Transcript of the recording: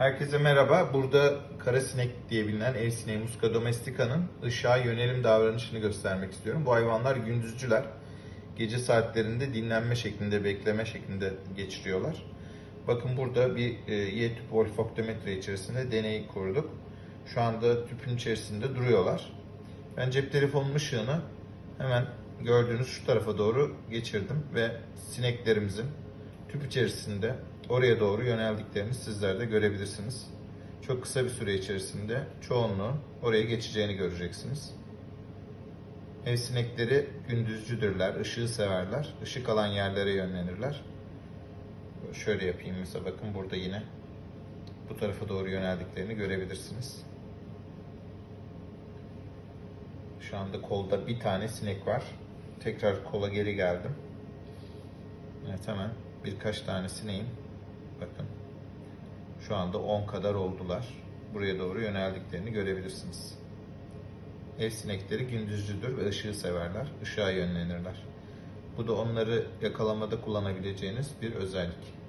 Herkese merhaba. Burada kara sinek diye bilinen ev sineği Musca domestica'nın ışığa yönelim davranışını göstermek istiyorum. Bu hayvanlar gündüzcüler. Gece saatlerinde dinlenme şeklinde, bekleme şeklinde geçiriyorlar. Bakın burada bir e, Y tüp olfaktometre içerisinde deney kurduk. Şu anda tüpün içerisinde duruyorlar. Ben cep telefonum ışığını hemen gördüğünüz şu tarafa doğru geçirdim ve sineklerimizin tüp içerisinde oraya doğru yöneldiklerini sizler de görebilirsiniz. Çok kısa bir süre içerisinde çoğunluğun oraya geçeceğini göreceksiniz. Ev sinekleri gündüzcüdürler, ışığı severler, ışık alan yerlere yönlenirler. Şöyle yapayım mesela bakın burada yine bu tarafa doğru yöneldiklerini görebilirsiniz. Şu anda kolda bir tane sinek var. Tekrar kola geri geldim. Evet hemen birkaç tane sineğin bakın şu anda 10 kadar oldular. Buraya doğru yöneldiklerini görebilirsiniz. Ev sinekleri gündüzcüdür ve ışığı severler. Işığa yönlenirler. Bu da onları yakalamada kullanabileceğiniz bir özellik.